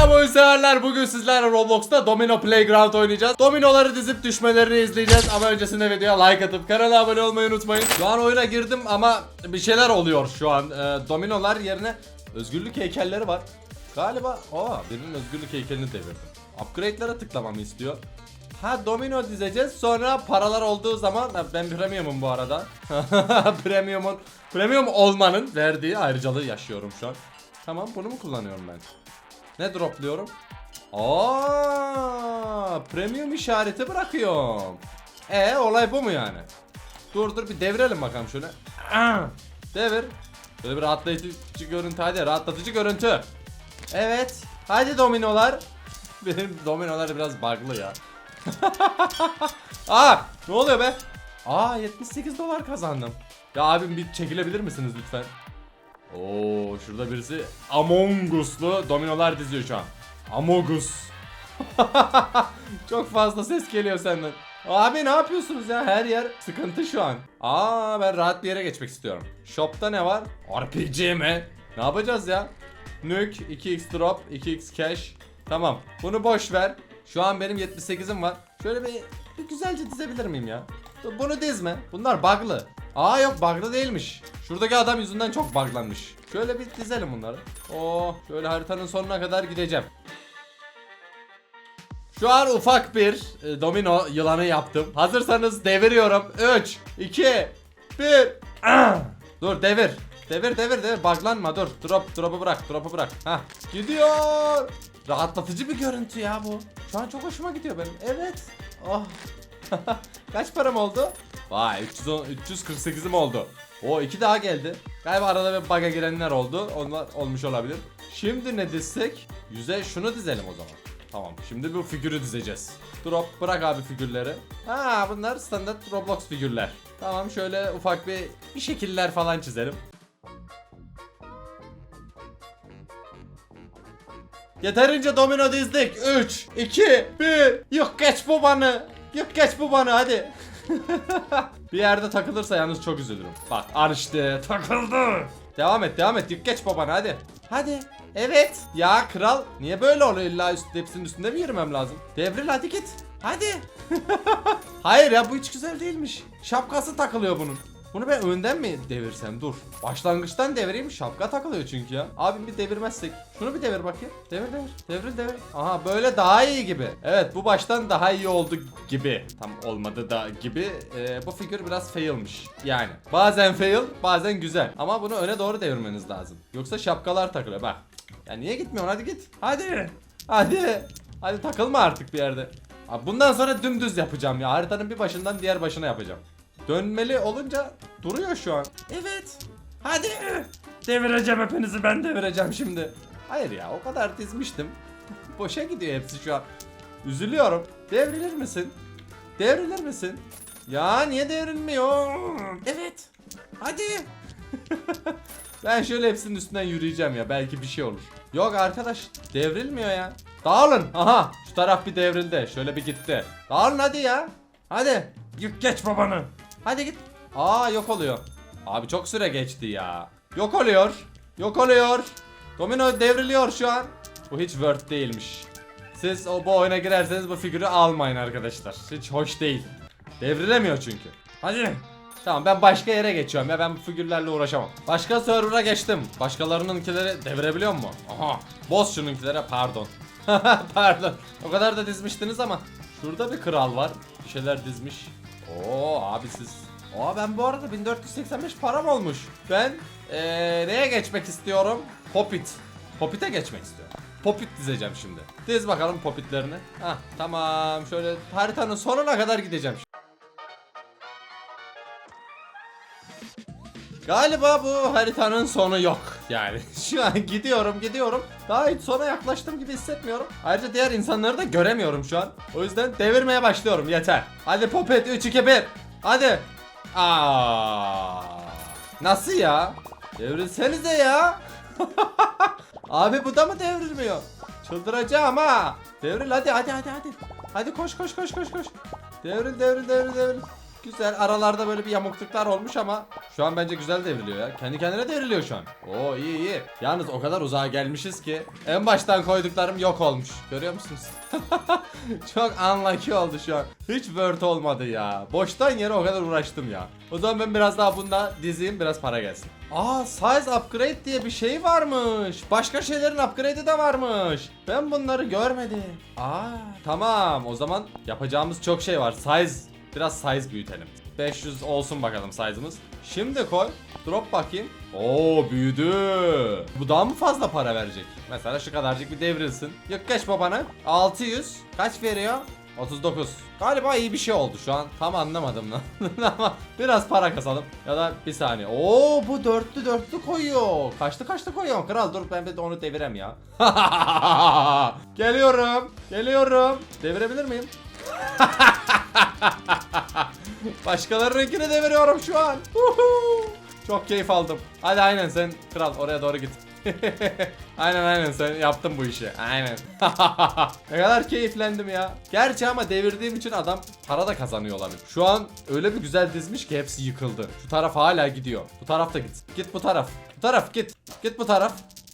Selam oyun severler. Bugün sizlerle Roblox'ta Domino Playground oynayacağız. Dominoları dizip düşmelerini izleyeceğiz. Ama öncesinde videoya like atıp kanala abone olmayı unutmayın. Şu an oyuna girdim ama bir şeyler oluyor şu an. Ee, dominolar yerine özgürlük heykelleri var. Galiba aa birinin özgürlük heykelini devirdim. Upgrade'lere tıklamamı istiyor. Ha domino dizeceğiz sonra paralar olduğu zaman ben premiumum bu arada. Premiumun premium olmanın verdiği ayrıcalığı yaşıyorum şu an. Tamam bunu mu kullanıyorum ben? Ne dropluyorum? Aa, premium işareti bırakıyorum. E olay bu mu yani? Dur dur bir devirelim bakalım şöyle. Devir. Böyle bir rahatlatıcı görüntü hadi rahatlatıcı görüntü. Evet. Hadi dominolar. Benim dominolar biraz bug'lı ya. Aa ne oluyor be? Aa 78 dolar kazandım. Ya abim bir çekilebilir misiniz lütfen? Oo şurada birisi Among Us'lu dominolar diziyor şu an. Among Us. Çok fazla ses geliyor senden. Abi ne yapıyorsunuz ya? Her yer sıkıntı şu an. Aa ben rahat bir yere geçmek istiyorum. Shop'ta ne var? RPG mi? Ne yapacağız ya? Nuke, 2x drop, 2x cash. Tamam. Bunu boş ver. Şu an benim 78'im var. Şöyle bir, bir güzelce dizebilir miyim ya? Bunu dizme. Bunlar bug'lı. Aa yok bug'lı değilmiş. Şuradaki adam yüzünden çok bug'lanmış. Şöyle bir dizelim bunları. Oo, şöyle haritanın sonuna kadar gideceğim. Şu an ufak bir e, domino yılanı yaptım. Hazırsanız deviriyorum. 3, 2, 1. Ah! Dur devir. Devir devir devir. Buglanma dur. Drop drop'u bırak. Drop'u bırak. Hah. Gidiyor. Rahatlatıcı bir görüntü ya bu. Şu an çok hoşuma gidiyor benim. Evet. Oh. Kaç param oldu? Vay 310 348'im oldu. O iki daha geldi. Galiba arada bir bug'a girenler oldu. Onlar olmuş olabilir. Şimdi ne dizsek? Yüze şunu dizelim o zaman. Tamam şimdi bu figürü dizeceğiz. Drop bırak abi figürleri. Ha bunlar standart Roblox figürler. Tamam şöyle ufak bir bir şekiller falan çizelim. Yeterince domino dizdik. 3, 2, 1. Yok geç bu Yok geç bu bana hadi. bir yerde takılırsa yalnız çok üzülürüm. Bak al takıldı. Devam et devam et. Yük geç babana hadi. Hadi. Evet. Ya kral niye böyle oluyor illa üst, hepsinin üstünde mi yürümem lazım? Devril hadi git. Hadi. Hayır ya bu hiç güzel değilmiş. Şapkası takılıyor bunun. Bunu ben önden mi devirsem? Dur. Başlangıçtan devireyim. Şapka takılıyor çünkü ya. Abim bir devirmezsek. Şunu bir devir bakayım. Devir devir. Devir devir. Aha böyle daha iyi gibi. Evet bu baştan daha iyi oldu gibi. Tam olmadı da gibi. Ee, bu figür biraz failmiş. Yani. Bazen fail bazen güzel. Ama bunu öne doğru devirmeniz lazım. Yoksa şapkalar takılıyor bak. Ya niye gitmiyorsun hadi git. Hadi. Hadi. Hadi takılma artık bir yerde. Abi bundan sonra dümdüz yapacağım ya. Haritanın bir başından diğer başına yapacağım. Dönmeli olunca duruyor şu an. Evet. Hadi. Devireceğim hepinizi ben devireceğim şimdi. Hayır ya o kadar dizmiştim. Boşa gidiyor hepsi şu an. Üzülüyorum. Devrilir misin? Devrilir misin? Ya niye devrilmiyor? Evet. Hadi. ben şöyle hepsinin üstünden yürüyeceğim ya belki bir şey olur. Yok arkadaş devrilmiyor ya. Dağılın. Aha şu taraf bir devrildi. Şöyle bir gitti. Dağılın hadi ya. Hadi. Yük geç babanı. Hadi git. Aa yok oluyor. Abi çok süre geçti ya. Yok oluyor. Yok oluyor. Domino devriliyor şu an. Bu hiç word değilmiş. Siz o bu oyuna girerseniz bu figürü almayın arkadaşlar. Hiç hoş değil. Devrilemiyor çünkü. Hadi. Tamam ben başka yere geçiyorum ya ben bu figürlerle uğraşamam. Başka server'a geçtim. Başkalarınınkileri devirebiliyor mu? Aha. Boz şununkilere pardon. pardon. O kadar da dizmiştiniz ama. Şurada bir kral var. Bir şeyler dizmiş. Oo abi siz. Aa ben bu arada 1485 param olmuş. Ben eee, neye geçmek istiyorum? Popit. Popit'e geçmek istiyorum. Popit dizeceğim şimdi. Diz bakalım popitlerini. Hah tamam şöyle haritanın sonuna kadar gideceğim. Galiba bu haritanın sonu yok. Yani şu an gidiyorum gidiyorum. Hiç sona yaklaştım gibi hissetmiyorum. Ayrıca diğer insanları da göremiyorum şu an. O yüzden devirmeye başlıyorum yeter. Hadi Popet 3 2 1. Hadi. Aa. Nasıl ya? Devrilsenize ya. Abi bu da mı devrilmiyor? Çıldıracağım ha. Devril hadi hadi hadi hadi. Hadi koş koş koş koş koş. Devril devril devril devril. Güzel aralarda böyle bir yamukluklar olmuş ama şu an bence güzel devriliyor ya. Kendi kendine devriliyor şu an. Oo iyi iyi. Yalnız o kadar uzağa gelmişiz ki en baştan koyduklarım yok olmuş. Görüyor musunuz? Çok unlucky oldu şu an. Hiç word olmadı ya. Boştan yere o kadar uğraştım ya. O zaman ben biraz daha bunda dizeyim biraz para gelsin. Aa size upgrade diye bir şey varmış. Başka şeylerin upgrade'i de varmış. Ben bunları görmedim. Aa tamam o zaman yapacağımız çok şey var. Size biraz size büyütelim. 500 olsun bakalım size'ımız. Şimdi koy. Drop bakayım. Oo büyüdü. Bu daha mı fazla para verecek? Mesela şu kadarcık bir devrilsin. Yok geç babana. 600. Kaç veriyor? 39. Galiba iyi bir şey oldu şu an. Tam anlamadım lan. Ama biraz para kasalım. Ya da bir saniye. Oo bu dörtlü dörtlü koyuyor. Kaçtı kaçtı koyuyor. Kral dur ben bir de onu devirem ya. Geliyorum. Geliyorum. Devirebilir miyim? Başkalarınınkini deviriyorum şu an. Çok keyif aldım. Hadi aynen sen kral oraya doğru git. aynen aynen sen yaptın bu işi. Aynen. ne kadar keyiflendim ya. Gerçi ama devirdiğim için adam para da kazanıyor olabilir. Şu an öyle bir güzel dizmiş ki hepsi yıkıldı. Şu taraf hala gidiyor. Bu taraf da git. Git bu taraf. Bu taraf git. Git bu taraf.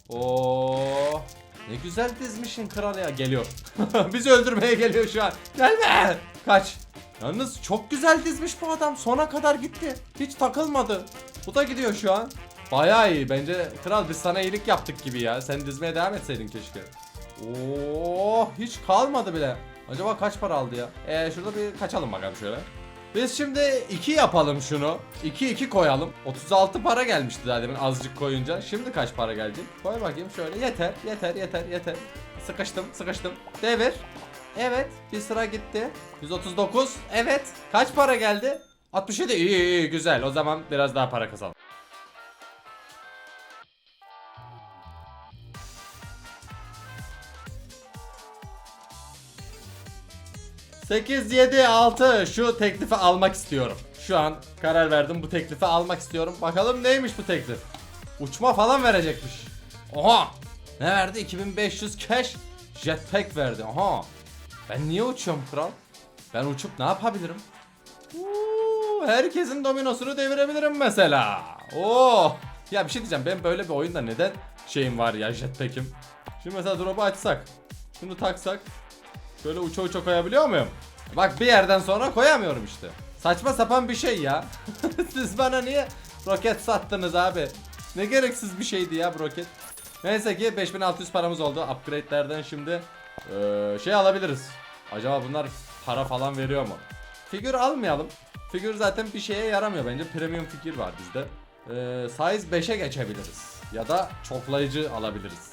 Oo. Ne güzel dizmişsin kral ya. Geliyor. Bizi öldürmeye geliyor şu an. Gelme. Kaç. Yalnız çok güzel dizmiş bu adam. Sona kadar gitti. Hiç takılmadı. Bu da gidiyor şu an. Bayağı iyi. Bence kral biz sana iyilik yaptık gibi ya. Sen dizmeye devam etseydin keşke. Oo, hiç kalmadı bile. Acaba kaç para aldı ya? Ee, şurada bir kaçalım bakalım şöyle. Biz şimdi 2 yapalım şunu. 2 2 koyalım. 36 para gelmişti daha demin azıcık koyunca. Şimdi kaç para gelecek? Koy bakayım şöyle. Yeter, yeter, yeter, yeter. Sıkıştım, sıkıştım. Devir. Evet, bir sıra gitti. 139. Evet. Kaç para geldi? 67. İyi, iyi, iyi, güzel. O zaman biraz daha para kazanalım. Sekiz, yedi, altı. Şu teklifi almak istiyorum. Şu an karar verdim bu teklifi almak istiyorum. Bakalım neymiş bu teklif. Uçma falan verecekmiş. Oha. Ne verdi? 2500 cash. Jetpack verdi. Aha. Ben niye uçuyorum kral? Ben uçup ne yapabilirim? Uuu, herkesin dominosunu devirebilirim mesela. Oo. Ya bir şey diyeceğim. Ben böyle bir oyunda neden şeyim var ya jetpack'im? Şimdi mesela drop'u açsak. Şunu taksak. Şöyle uça uça koyabiliyor muyum? Bak bir yerden sonra koyamıyorum işte. Saçma sapan bir şey ya. Siz bana niye roket sattınız abi? Ne gereksiz bir şeydi ya bu roket. Neyse ki 5600 paramız oldu. Upgrade'lerden şimdi eee, şey alabiliriz. Acaba bunlar para falan veriyor mu? Figür almayalım. Figür zaten bir şeye yaramıyor bence. Premium figür var bizde. Eee size 5'e geçebiliriz. Ya da çoklayıcı alabiliriz.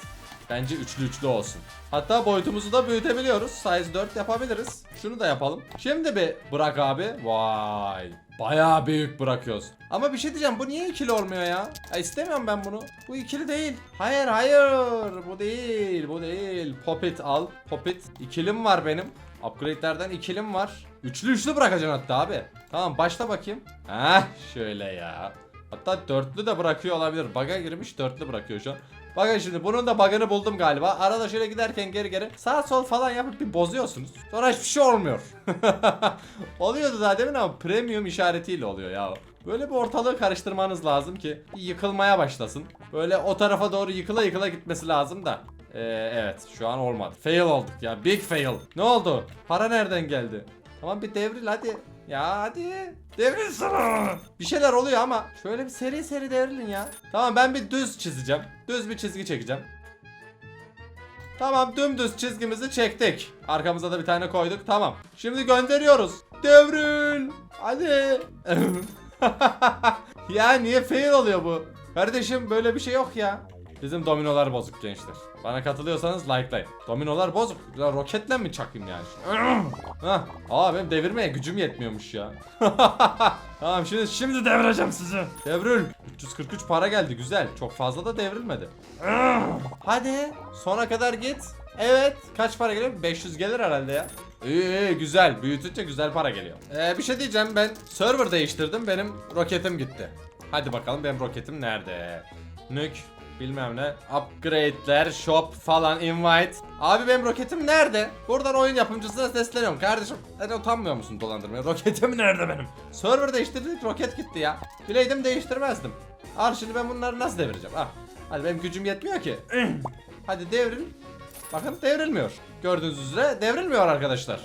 Bence üçlü üçlü olsun. Hatta boyutumuzu da büyütebiliyoruz. Size 4 yapabiliriz. Şunu da yapalım. Şimdi bir bırak abi. Vay. Bayağı büyük bırakıyoruz. Ama bir şey diyeceğim bu niye ikili olmuyor ya? ya istemiyorum ben bunu. Bu ikili değil. Hayır hayır. Bu değil. Bu değil. Popit al. Popit. İkilim var benim. Upgrade'lerden ikilim var. Üçlü üçlü bırakacaksın hatta abi. Tamam başla bakayım. Heh şöyle ya. Hatta dörtlü de bırakıyor olabilir. Bug'a girmiş dörtlü bırakıyor şu an. Bakın şimdi bunun da bug'ını buldum galiba. Arada şöyle giderken geri geri sağ sol falan yapıp bir bozuyorsunuz. Sonra hiçbir şey olmuyor. Oluyordu daha demin ama premium işaretiyle oluyor ya. Böyle bir ortalığı karıştırmanız lazım ki yıkılmaya başlasın. Böyle o tarafa doğru yıkıla yıkıla gitmesi lazım da. Ee, evet şu an olmadı. Fail olduk ya. Big fail. Ne oldu? Para nereden geldi? Tamam bir devril hadi. Ya hadi. Devril sana. Bir şeyler oluyor ama şöyle bir seri seri devrilin ya. Tamam ben bir düz çizeceğim. Düz bir çizgi çekeceğim. Tamam dümdüz çizgimizi çektik. Arkamıza da bir tane koyduk. Tamam. Şimdi gönderiyoruz. Devril. Hadi. ya niye fail oluyor bu? Kardeşim böyle bir şey yok ya. Bizim dominolar bozuk gençler. Bana katılıyorsanız likelayın. Dominolar bozuk. Ya roketle mi çakayım yani? Hah. Aa benim devirmeye gücüm yetmiyormuş ya. tamam şimdi şimdi devireceğim sizi. Devril. 343 para geldi güzel. Çok fazla da devrilmedi. Hadi sona kadar git. Evet. Kaç para geliyor? 500 gelir herhalde ya. İyi, iyi güzel. Büyütünce güzel para geliyor. Ee, bir şey diyeceğim ben server değiştirdim. Benim roketim gitti. Hadi bakalım benim roketim nerede? Nük. Bilmem ne. Upgrade'ler, shop falan, invite. Abi benim roketim nerede? Buradan oyun yapımcısına sesleniyorum. Kardeşim sen utanmıyor musun dolandırmaya? Roketim nerede benim? Server değiştirdik roket gitti ya. Bileydim değiştirmezdim. Al şimdi ben bunları nasıl devireceğim? Ah. Hadi benim gücüm yetmiyor ki. Hadi devril. Bakın devrilmiyor. Gördüğünüz üzere devrilmiyor arkadaşlar.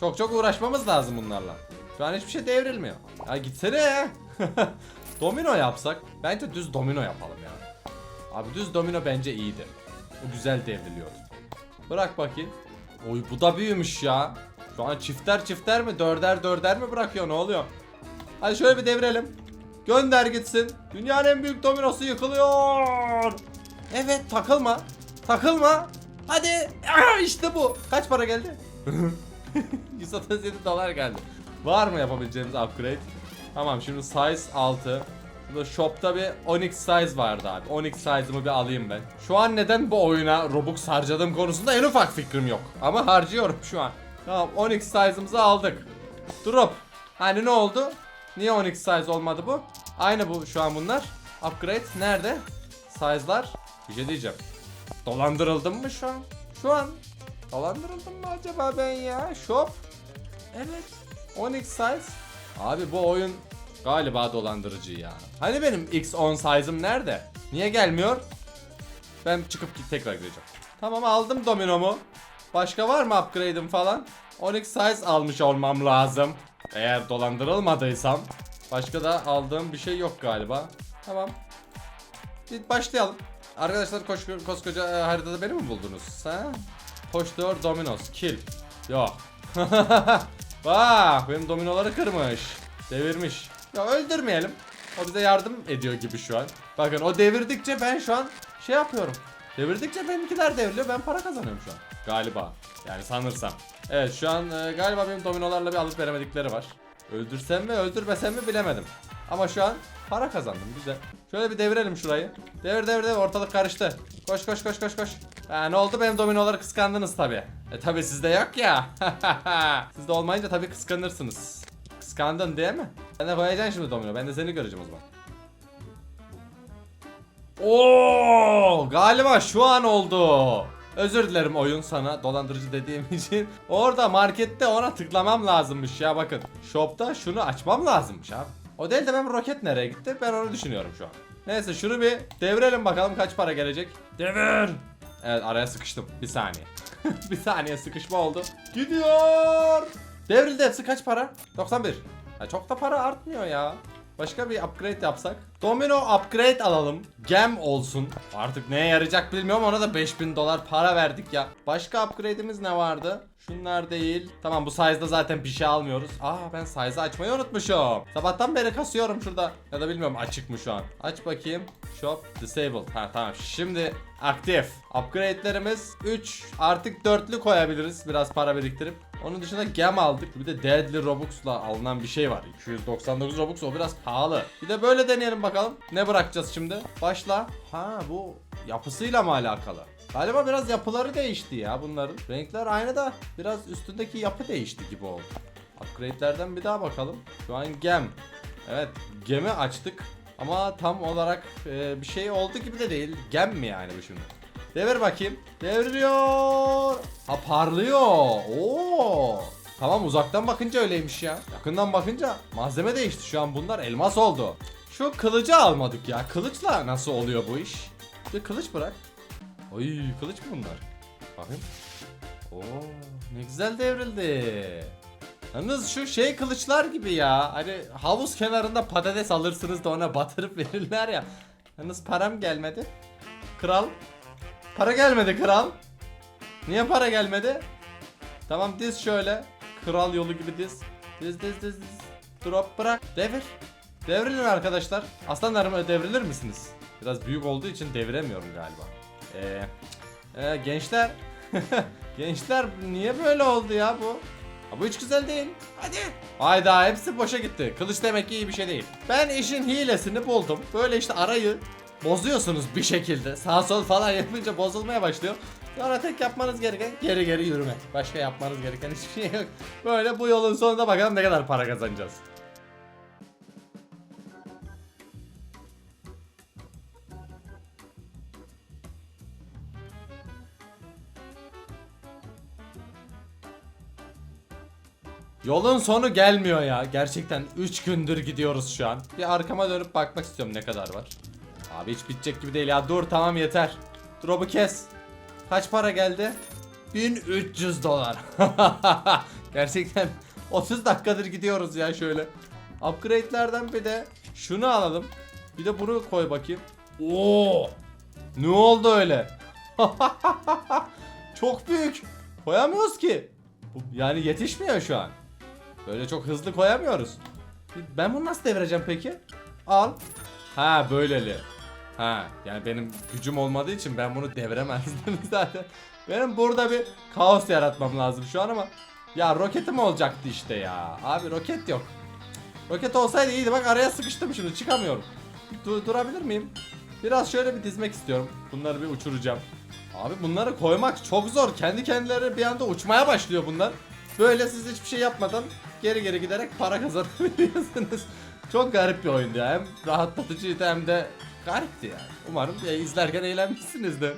Çok çok uğraşmamız lazım bunlarla. Şu an hiçbir şey devrilmiyor. Ya gitsene ya. domino yapsak. Bence düz domino yapalım ya. Abi düz domino bence iyiydi. O güzel devriliyordu. Bırak bakayım. Oy bu da büyümüş ya. Şu an çifter çifter mi dörder dörder mi bırakıyor ne oluyor? Hadi şöyle bir devirelim. Gönder gitsin. Dünyanın en büyük dominosu yıkılıyor. Evet takılma. Takılma. Hadi. Aa, işte bu. Kaç para geldi? 137 dolar geldi. Var mı yapabileceğimiz upgrade? Tamam şimdi size 6. Burada shop'ta bir Onyx size vardı abi. Onyx size'ımı bir alayım ben. Şu an neden bu oyuna Robux harcadığım konusunda en ufak fikrim yok. Ama harcıyorum şu an. Tamam Onyx size'ımızı aldık. Drop. Hani ne oldu? Niye Onyx size olmadı bu? Aynı bu şu an bunlar. Upgrade nerede? Size'lar. Bir şey diyeceğim. Dolandırıldım mı şu an? Şu an dolandırıldım mı acaba ben ya? Shop. Evet. Onyx size. Abi bu oyun galiba dolandırıcı ya. Hani benim X10 size'ım nerede? Niye gelmiyor? Ben çıkıp tekrar gireceğim. Tamam aldım dominomu. Başka var mı upgrade'im falan? Onyx size almış olmam lazım. Eğer dolandırılmadıysam. Başka da aldığım bir şey yok galiba. Tamam. Bir başlayalım. Arkadaşlar koş, koskoca e, haritada beni mi buldunuz? Ha? Koştuyor Dominos. Kill. Yok. Bak benim dominoları kırmış. Devirmiş. Ya öldürmeyelim. O bize yardım ediyor gibi şu an. Bakın o devirdikçe ben şu an şey yapıyorum. Devirdikçe benimkiler devriliyor. Ben para kazanıyorum şu an. Galiba. Yani sanırsam. Evet şu an e, galiba benim dominolarla bir alıp veremedikleri var. Öldürsem mi öldürmesem mi bilemedim. Ama şu an para kazandım güzel. Şöyle bir devirelim şurayı. Devir devir devir ortalık karıştı. Koş koş koş koş koş. Ha, ne oldu benim dominoları kıskandınız tabi. E tabi sizde yok ya. sizde olmayınca tabi kıskanırsınız. Kıskandın değil mi? Sen de koyacaksın şimdi domino. Ben de seni göreceğim o zaman. Oo, galiba şu an oldu. Özür dilerim oyun sana dolandırıcı dediğim için. Orada markette ona tıklamam lazımmış ya bakın. Shop'ta şunu açmam lazımmış abi. O değil de ben roket nereye gitti ben onu düşünüyorum şu an. Neyse şunu bir devirelim bakalım kaç para gelecek. Devir. Evet araya sıkıştım bir saniye. bir saniye sıkışma oldu. Gidiyor. Devrildi hepsi kaç para? 91. Ya çok da para artmıyor ya. Başka bir upgrade yapsak. Domino upgrade alalım. Gem olsun. Artık neye yarayacak bilmiyorum. Ona da 5000 dolar para verdik ya. Başka upgrade'imiz ne vardı? Şunlar değil. Tamam bu size'da zaten bir şey almıyoruz. Aa ben size'ı açmayı unutmuşum. Sabahtan beri kasıyorum şurada. Ya da bilmiyorum açık mı şu an. Aç bakayım. Shop disabled. Ha tamam. Şimdi aktif. Upgrade'lerimiz 3 artık 4'lü koyabiliriz. Biraz para biriktirip. Onun dışında gem aldık. Bir de Deadly Robux'la alınan bir şey var. 299 Robux o biraz pahalı. Bir de böyle deneyelim bakalım. Ne bırakacağız şimdi? Başla. Ha bu yapısıyla mı alakalı? Galiba biraz yapıları değişti ya bunların. Renkler aynı da biraz üstündeki yapı değişti gibi oldu. Upgrade'lerden bir daha bakalım. Şu an gem. Evet gemi açtık. Ama tam olarak e, bir şey oldu gibi de değil. Gem mi yani bu şimdi? Devir bakayım. Devriliyor. Ha parlıyor. Oo. Tamam uzaktan bakınca öyleymiş ya. Yakından bakınca malzeme değişti. Şu an bunlar elmas oldu. Şu kılıcı almadık ya. Kılıçla nasıl oluyor bu iş? Bir kılıç bırak. Oy kılıç mı bunlar? Bakayım. Oo ne güzel devrildi. Yalnız şu şey kılıçlar gibi ya. Hani havuz kenarında patates alırsınız da ona batırıp verirler ya. Yalnız param gelmedi. Kral. Para gelmedi kral. Niye para gelmedi? Tamam diz şöyle. Kral yolu gibi diz. Diz diz diz diz. Drop bırak. Devir. Devrilin arkadaşlar. Aslanlarım devrilir misiniz? Biraz büyük olduğu için deviremiyorum galiba. Ee, gençler Gençler niye böyle oldu ya bu? Ha, bu hiç güzel değil. Hadi. Hayda hepsi boşa gitti. Kılıç demek ki iyi bir şey değil. Ben işin hilesini buldum. Böyle işte arayı bozuyorsunuz bir şekilde. Sağ sol falan yapınca bozulmaya başlıyor. Sonra tek yapmanız gereken geri geri yürümek. Başka yapmanız gereken hiçbir şey yok. Böyle bu yolun sonunda bakalım ne kadar para kazanacağız. Yolun sonu gelmiyor ya. Gerçekten 3 gündür gidiyoruz şu an. Bir arkama dönüp bakmak istiyorum ne kadar var. Abi hiç bitecek gibi değil ya. Dur tamam yeter. Drop'u kes. Kaç para geldi? 1300 dolar. Gerçekten 30 dakikadır gidiyoruz ya şöyle. Upgrade'lerden bir de şunu alalım. Bir de bunu koy bakayım. Oo! Ne oldu öyle? çok büyük. Koyamıyoruz ki. Yani yetişmiyor şu an. Böyle çok hızlı koyamıyoruz. Ben bunu nasıl devireceğim peki? Al. Ha böyleli. Ha yani benim gücüm olmadığı için ben bunu deviremezdim zaten. Benim burada bir kaos yaratmam lazım şu an ama ya roketim olacaktı işte ya. Abi roket yok. Roket olsaydı iyiydi bak araya sıkıştım şimdi çıkamıyorum. Du- durabilir miyim? Biraz şöyle bir dizmek istiyorum. Bunları bir uçuracağım. Abi bunları koymak çok zor. Kendi kendileri bir anda uçmaya başlıyor bunlar. Böyle siz hiçbir şey yapmadan geri geri giderek para kazanabiliyorsunuz. Çok garip bir oyundu ya. Hem rahatlatıcıydı hem de garipti yani. Umarım izlerken eğlenmişsinizdir.